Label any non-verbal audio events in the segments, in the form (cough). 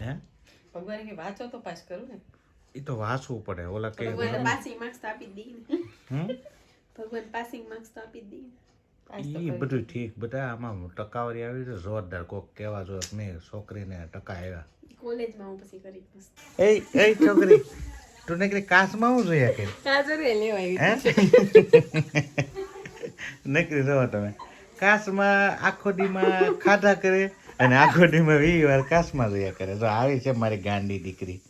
હે? ભગવાન કે વાંચો તો પાસ કરું ને. એ તો વાંચવું પડે. ઓલા કે ભગવાન પાસિંગ માર્ક્સ તો આપી જ ને. હમ? ભગવાન પાસિંગ માર્ક્સ તો આપી જ દઈએ ને. પાસ તો ઈ કરી. બધું ઠીક. બધા આમાં ટકાવારી આવી છે. જોરદાર કોક કેવા જો કે નહીં છોકરીને ટકા આવ્યા. કોલેજમાં હું પછી કરી એ એ છોકરી તું નકરી કાસમાં હું જોઈએ કે? કાજરે લેવાય હે? નકરી (laughs) તમે. કાસમાં આખો દીમાં ખાધા કરે. અને આખો ટીમે વી વાર કાશમાં જોયા કરે. તો આવી છે મારી ગાંડી દીકરી.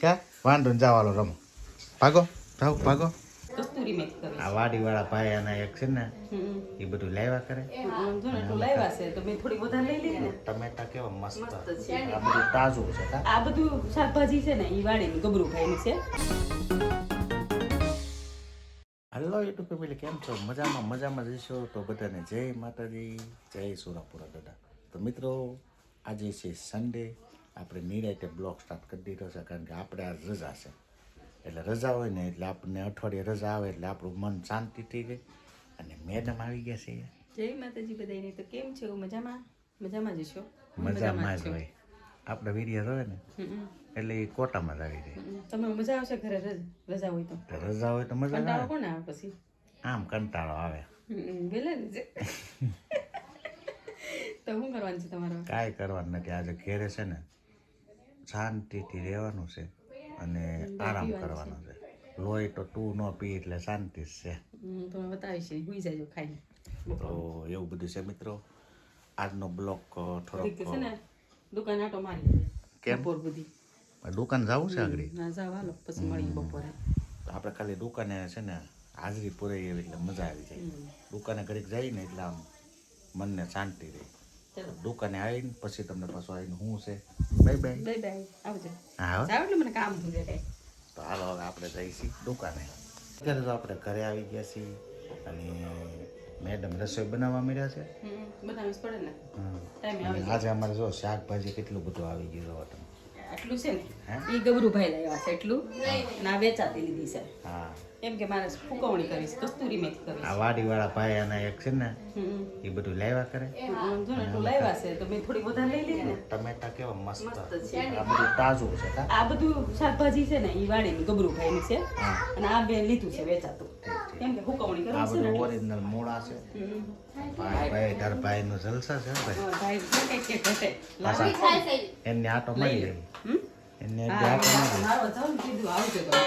કા? વાંધો ને જાવાલો રમો. ભાગો? જાઓ ભાગો. આ વાડી વાળા ભાઈ આના એક છે ને એ બધું લાવ્યા કરે. ટમેટા કેવા મસ્ત આ બધું તાજું છે આ બધું શાકભાજી છે ને એ વાડીનું ગબરું ખાઈને છે. હલો યુટ્યુબ ફેમિલી કેમ છો? મજામાં મજામાં જઈશો તો બધાને જય માતાજી જય સુરાપુરા દાદા. તો મિત્રો આજે છે સન્ડે આપણે નિરાયતે બ્લોગ સ્ટાર્ટ કરી દીધો છે કારણ કે આપણે આ રજા છે. એટલે રજા હોય ને એટલે આપણને અઠવાડિયે રજા આવે એટલે આપણું મન શાંતિ થઈ ગઈ અને મેડમ આવી ગયા છે. જય માતાજી બધાને તો કેમ છો? મજામાં? મજામાં જ છો? મજામાં જ હોય. આપણે વીર્ય રહે ને એટલે એ કોટામાં જ આવી જાય. તમે મજા આવશે ઘરે રજા હોય તો? રજા હોય તો મજા આવે. કોણ આવે પછી? આમ કંટાળો આવે. વેલા. (laughs) તો શું કરવાનું છે તમારે? કાંઈ કરવાનું નથી. આજે ઘેરે છે ને શાંતિથી રહેવાનું છે અને આરામ કરવાનો છે. લોહી તો તું ન પી એટલે શાંતિ જ છે. તમે બતાવીશ જાજો તો એવું બધું છે મિત્રો? આજનો બ્લોક થોડોક છે ને દુકાન આટો મારી કેમ? બપોર બધી દુકાન જવું છે આગળ? ના જાવ હાલો. પછી મળી બપોરે. આપણે ખાલી દુકાને છે ને હાજરી પૂરાઈ એવી એટલે મજા આવી જાય. દુકાને ઘડીક જઈએ ને એટલે આમ મનને શાંતિ રહે. દુકાને આવીને પછી તમને પાછું આવીને શું છે. Bye bye. Bye bye. આવજો. હા એટલે મને કામ ભૂલે કાંઈ તો હાલો હવે આપણે જઈશી દુકાને. અત્યારે તો આપણે ઘરે આવી ગયા છીએ અને મેડમ રસોઈ બનાવવા મળ્યા છે. હમ, પડે ને. આજે અમારે જો શાકભાજી કેટલું બધું આવી ગયું તમે આટલું છે ને એ ગબરું ભાઈ લાવ્યા છે એટલું. ના વેચાતી લીધી છે. હા. એમ કે મારે ફૂકવણી કરીશ કસ્તુરી મેથી કરીશ. આ વાડીવાળા ભાઈ આના એક છે ને એ બધું લાવ્યા કરે. જો ને એટલું લાવ્યા છે તો મેં થોડી વધારે લઈ લીધી ને. ટમેટા કેવા મસ્ત. છે. આ બધું તાજું છે આ બધું શાકભાજી છે ને એ વાડીનું ગબરું ભાઈનું છે. અને આ બે લીધું છે વેચાતું. કેમ કે ફૂકવણી આ કરવી છે ને બધું ઓરિજિનલ મૂળા છે. ભાઈ ભાઈ તાર ભાઈ નું જલસા છે ભાઈ. ભાઈ કે ઘટે પાછા એમને આટો મારી ગઈ હમ? એમને એક હા, આટો મારી મારો જાઉં કીધું આવજો તો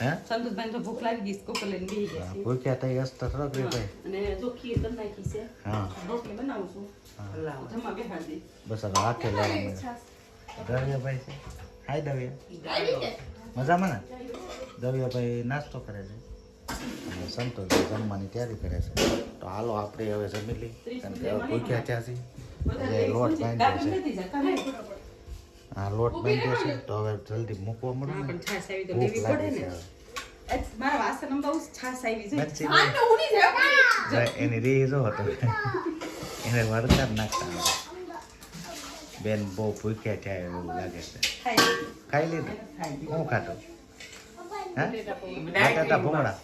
હે? સંતોષભાઈ તો ભૂખ લાગી ગઈ છે, કોકો લઈને બેસી ગયા છે. ભૂખ્યા થઈ હસતા થોડોક ભાઈ. અને જો ખીર કરી નાખી છે. હા. રોટલી બનાવું છું. જમવા બેહાડી બસ હવે છે. હાય દવિયા મજામાં ને? દવિયાભાઈ નાસ્તો કરે છે. અને સંતોષભાઈ જમવાની તૈયારી કરે છે. તો હાલો આપણે હવે જમી લઈ કારણ કે હવે ભૂખ્યા થયા છીએ. લોટ બાંધ્યો છે. હા લોટ બાંધ્યો છે તો હવે જલ્દી મૂકવા મળે ભૂખ લાગી છે હવે. છે. એની રીહ જો હતો. એને વળતર નાખતા બેન બહુ ભૂખ્યા થયા એવું લાગે છે. ખાઈ લીધું. હું ખાતો હા બટાટા ભૂંગળા.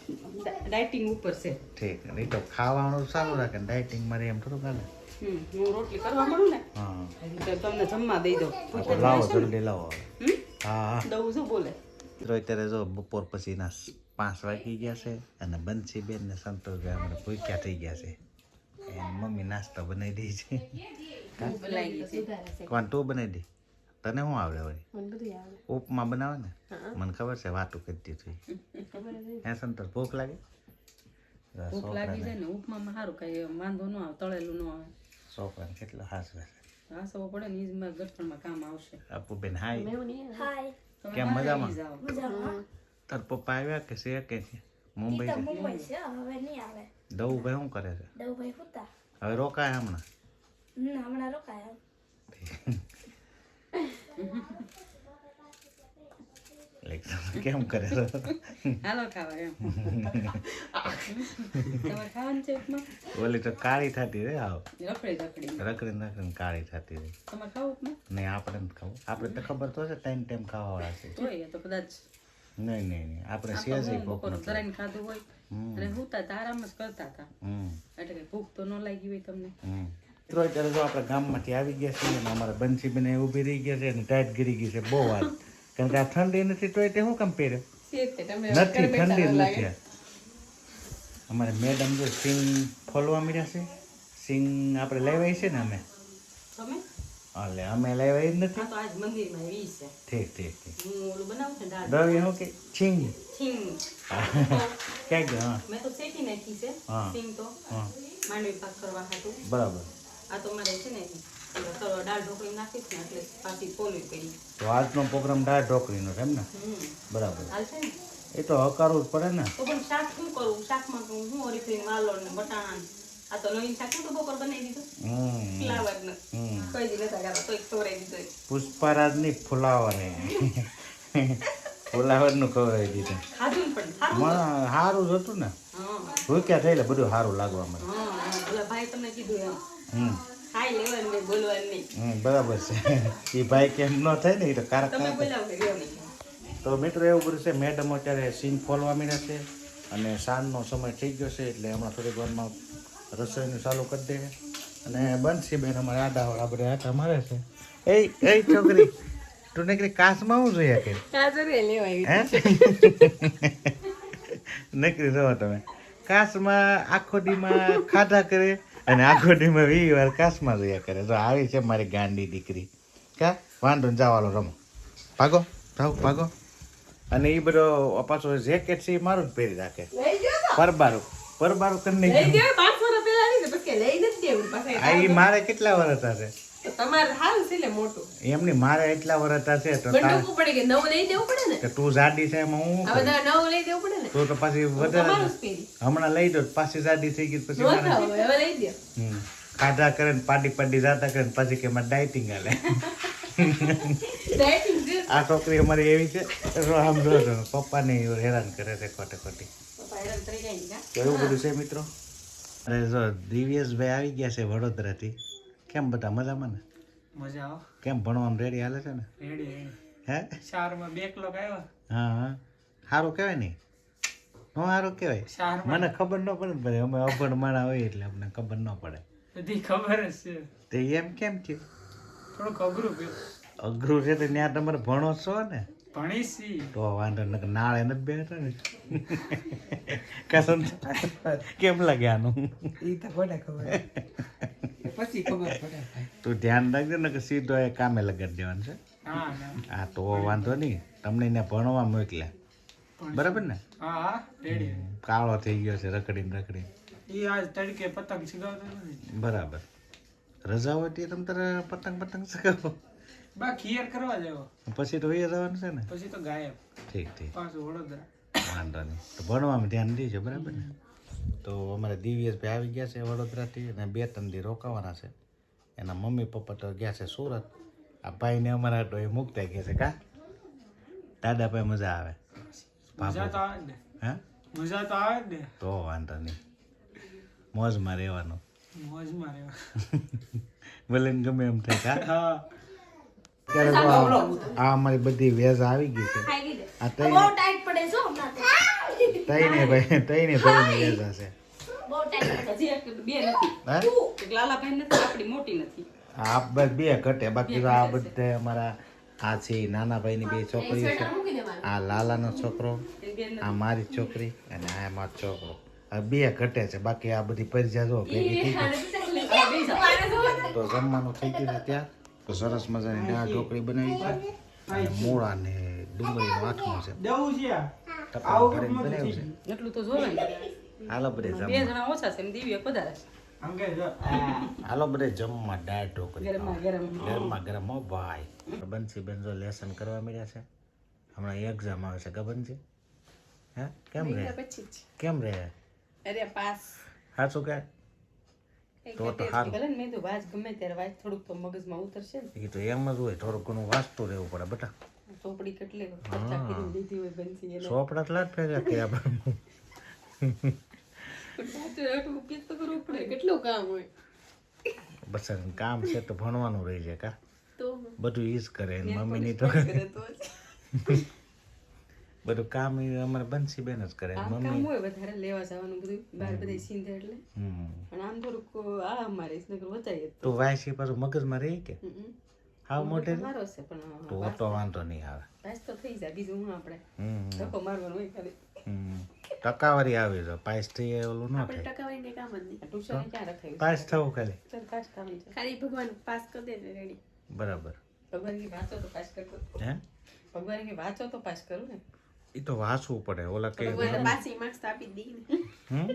ડાયટિંગ ઉપર છે. ઠીક. નહીં તો ખાવાનું સારું રાખે ડાયટિંગ મારે એમ થોડું ચાલે હું રોટલી કરવા મળું ને? હા. તમને જમવા દઈ દઉં. લાવો જલ્દી લાવો હા હા. દઉં છું બોલે. અત્યારે જો બપોર પછીના પાંચ વાગી ગયા છે અને બંસી બેન ને સંતોષભાઈ આપણે ભૂખ્યા થઈ ગયા છે. મમ્મી નાસ્તો બનાવી દે છે. કોણ તું બનાવી દે? તને શું આવડે વળી? મને બધું આવે ઉપમા બનાવે ને? મને ખબર છે વાતું કરી દીધું હે સંતોષ ભૂખ લાગે? ભૂખ લાગી જાય ને ઉપમામાં સારું કઈ વાંધો ન આવે તળેલું ન આવે. છોકરાને કેટલો હાસવે છે હાસવો પડે ને ઈજમાં ગઠણમાં કામ આવશે. હાય. નહીં આવે. તમે કેમ મજામાં? તાર પપ્પા આવ્યા કે છે કે છે? મુંબઈ મુંબઈ છે હવે નહીં આવે. દવુભાઈ શું કરે છે? હુતા. હવે રોકાય હમણાં? હમણાં રોકાયા Like, તમે કેમ કરે હાલો ખાવા એમ તમારે ખાવાનું છે ઉપમા ઓલી તો કાળી થતી રે આવ રખડી રખડી રખડી કાળી થતી રહી તમારે ખાવ ઉપમા નહીં આપણે નથી ખાવું આપણે તો ખબર તો છે ટાઈમ ટાઈમ ખાવાવાળા છે એ તો કદાચ નહીં નહીં નહીં આપણે સેજ હું બપોરનું ખાધું હોય અને હુતા આરામ જ કરતા હતા એટલે કે ભૂખ તો ન લાગી હોય તમને મિત્રો અત્યારે જો આપણે ગામમાંથી આવી ગયા છીએ અને અમારા બંસીબેન ઊભી રહી ગયા છે અને ટાઈટ ગીરી ગઈ છે બહુ વાત કારણ કે આ ઠંડી નથી તો તે શું કામ પહેર્યો? નથી ઠંડી નથી અમારે મેડમ જો સિંગ ફોલવા મળ્યા છે. સિંગ આપણે લેવાય છે ને અમે. તમે? એટલે અમે લેવાય જ નથી. આ તો આજ મંદિરમાં વી છે. ઠીક ઠીક ઠીક. હું દ્રવ્ય શું કે? છીંગ. (laughs) ક્યાંક હા. મેં તો શેકી નાખી છે સિંગ તો. માંડવી પાક કરવા હતું. બરાબર. આ તો મારે છે ને ને તો આજનો પ્રોગ્રામ દાળ ઢોકળીનો છે એમ ને? બરાબર. એ તો હકારવું જ પડે ને. તો પણ શાક શું કરું શાકમાં હું ઓરીફરી વાલો ને બટાણા આ તો નવીન શાક તો બપોર બનાવી દીધું. હમ. ફ્લાવર ને હમ. કોઈ દી નતા કરવા તો એક ખવડાવી દીધો એક. પુષ્પારાજની ફુલાવરની (laughs) ફુલાવરનું ખવડાવી દીધું. ખાધું પણ? સારું જ હતું ને. ભૂખ્યા થયેલા બધું સારું લાગવા મને ભાઈ તમને કીધું એમ. હમ. ખાઈ લેવાનું નહીં બોલવાનું નહીં. હમ બરાબર છે. એ ભાઈ કેમ ન થાય ને એ તો કારક તમે બોલાવો તો મિત્રો એવું બધું છે મેડમ અત્યારે સીન ફોલવા માંડ્યા છે અને સાંજનો સમય થઈ ગયો છે એટલે હમણાં થોડીક વારમાં રસોઈનું ચાલુ કરી દે અને બનશી બેન અમારે આડા બધા આટા મારે છે. એ એ છોકરી તું નીકળી કાસમાં હું જોઈએ કે? (laughs) નીકળી રહો તમે. કાસમાં આખો દીમાં ખાધા કરે અને આખો દીમાં વી વાર કાશમાં જોયા કરે. તો આવી છે મારી ગાંડી દીકરી. કા? વાંધો ને જાવાલો રમો. ભાગો ભાગો ભાગો. અને એ બધો પાછો જેકેટ છે એ મારું જ પહેરી રાખે. પરબારું. પરબારું કરી નાખ્યું. પાંચસો રૂપિયા આવી ને પછી લઈ નથી દેવું પાછા. આ મારે કેટલા વર્ષ થશે? તો તમારે હાલ છે મોટું. એમની મારે એટલા વરતા છે તો બંડુકું પડે કે નવું લઈ દેવું પડે ને? કે તું જાડી છે એમાં હું બધા નવું લઈ દેવું પડે ને? તો તો પાછી વધારે હમણાં લઈ દો પાછી જાડી થઈ ગઈ પછી મારે હવે હવે લઈ દે. ખાધા કરે ને પાડી પાડી જાતા કરે ને પછી કે મારે ડાયટિંગ હાલે. (laughs) આ છોકરી અમારી એવી છે આમ જો પપ્પાને હેરાન કરે છે ખોટે ખોટી? તો એવું બધું છે મિત્રો? અરે જો દિવ્યેશભાઈ આવી ગયા છે વડોદરાથી. કેમ બધા મજામાં ને? મજા આવો. કેમ ભણવામાં રેડી હાલે છે ને? રેડી હે? શારમાં બે કલાક આવ્યો. હા હા. સારું કહેવાય ને? હું સારું કહેવાય? મને ખબર ન પડે ભાઈ અમે અભણ માણા હોય એટલે અમને ખબર ન પડે. બધી ખબર જ છે. તે એમ કેમ થયું? થોડુંક અઘરું ગયું. અઘરું છે તો ત્યાં તમારે ભણો છો ને? ભણીશી. તો વાંધો નકર નાળે ન બેઠા ને. કસમ કેમ લાગે આનું? એ તો કોને ખબર. પછી ખબર પડે તું ધ્યાન રાખજો ને કે સીધો એ કામે લગાડી દેવાનું છે. હા તો વાંધો નહીં. તમને એને ભણવા મોકલ્યા. બરાબર ને? હા હા કાળો થઈ ગયો છે રખડીને રખડીને. એ આજ તડકે પતંગ ચગાવતો બરાબર. રજા હોય તે તમે તારે પતંગ પતંગ ચગાવો બા ખીયર કરવા જાવ પછી તો જવાનું છે ને? પછી તો ગાયબ. ઠીક ઠીક. પાછું વડોદરા. વાંધો નહીં. તો ભણવામાં ધ્યાન દેજો બરાબર ને? તો અમારે દિવ્યેશભાઈ આવી ગયા છે વડોદરાથી અને બે ત્રણ દી રોકાવાના છે. એના મમ્મી પપ્પા તો ગયા છે સુરત. આ ભાઈને અમારા તો એ મૂકતા ગયા છે કા? દાદા ભાઈ મજા આવે. મજા તો આવે ને. હે? મજા તો આવે ને. તો વાંધો નહીં. મોજમાં રહેવાનું. મોજમાં રહેવાનું. (laughs) ભલે ગમે એમ થાય હા. ત્યારે તો આ અમારી બધી વેજ આવી ગઈ છે. આ તઈ બહુ તઈ ટાઈટ પડે છો તઈ ને ભાઈ તઈને ભાઈની વેજ હશે. બહુ ટાઈટ છે. હજી બે નથી. એક લાલા ભાઈ નથી આપડી મોટી નથી. આ બસ બે ઘટે. બાકી તો આ બધે અમારા આ છે નાના ભાઈની બે છોકરીઓ છે. આ લાલાનો છોકરો આ મારી છોકરી અને આ મારો છોકરો. આ બે ઘટે છે. બાકી આ બધી પરિજા જો ભેગી થઈ ગઈ. તો જમવાનું થઈ ગયું છે ત્યાં તો સરસ મજાની દાળ ઢોકળી બનાવી છે. અને મૂળા ને ડુંગળીનું આથમું છે. જવું છે આ. ટપકામાં ભરીને બનાવ્યું છે. એટલું તો જોવે હાલો બધે બે જણા ઓછા છે એમ દિવ્ય વધારે અંગે હાલો બધે જમવા દાળ ઢોકળી. ગરમા ગરમ. ગરમા ગરમ હો ભાઈ. બંસી બેન જો લેસન કરવા મળ્યા છે. હમણાં એક્ઝામ આવે છે છે હે કેમ રે કેમ રે અરે પાસ. સાચું કે તો તો મેં ગમે ત્યારે વાજ થોડુંક તો મગજમાં ઉતરશે ને એ તો એમ જ હોય થોડુંક ઘણું વાંચતું રહેવું પડે બેટા. ચોપડી કેટલી લીધી હોય એને. ચોપડા જ ભેગા આપણે કેટલું કામ હોય. બસ કામ છે તો ભણવાનું રહી છે કા. તો બધું ઈ જ કરે મમ્મી મમ્મીની તો. બધું કામ અમારે બંસી બેન જ કરે આમ કામ હોય વધારે લેવા જવાનું બધું બહાર બધે સીંધે એટલે. પણ આમ થોડુંક આ અમારે નકર વધારે તું. વાયસી પાછું મગજમાં રહી કે? હાવ મોટે મારો છે પણ તો તો વાંધો નહીં આવે. પાસ તો થઈ જાય બીજું હું આપણે? ધક્કો મારવાનો હોય ખાલી. ટકાવારી આવી છે પાસ થઈ ઓલું ન આપણે ટકાવારી ને કામ જ નહીં. ટ્યુશન ક્યાં રખાયું પાસ થવું ખાલી. ચાલ પાસ થવું ખાલી ભગવાન પાસ કરી દે રેડી. બરાબર. ભગવાનની વાંચો તો પાસ કરતો. હે? ભગવાનની વાંચો તો પાસ કરું ને. એ તો વાંચવું પડે ઓલા કે ભગવાન પાસિંગ માર્ક્સ તો આપી હમ?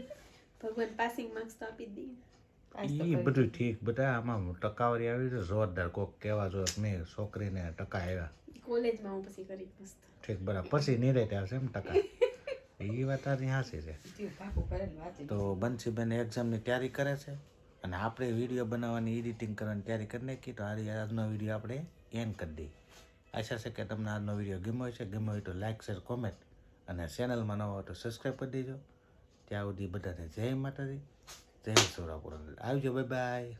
ભગવાન પાસિંગ માર્ક્સ તો આપી તો એ બધું ઠીક બધા આમાં ટકાવારી આવી છે જોરદાર કોક કેવા જો મેં છોકરીને ટકા આવ્યા કોલેજમાં હું પછી કરી મસ્ત. ઠીક બરાબર. પછી નિરેટ આવશે એમ ટકા. એ વાત તારી હાસી છે. તો બંસીબેન એક્ઝામની તૈયારી કરે છે? અને આપણે વીડિયો બનાવવાની એડિટિંગ કરવાની તૈયારી કરી નાખી તો આ આજનો વીડિયો આપણે એન્ડ કરી દઈએ. આશા છે કે તમને આજનો વીડિયો ગમ્યો છે ગમ્યો હોય તો લાઇક શેર કોમેન્ટ અને ચેનલમાં નવો હોય તો સબસ્ક્રાઈબ કરી દેજો. ત્યાં સુધી બધાને જય માતાજી. જય સોરાપુરા. આવજો બાય બાય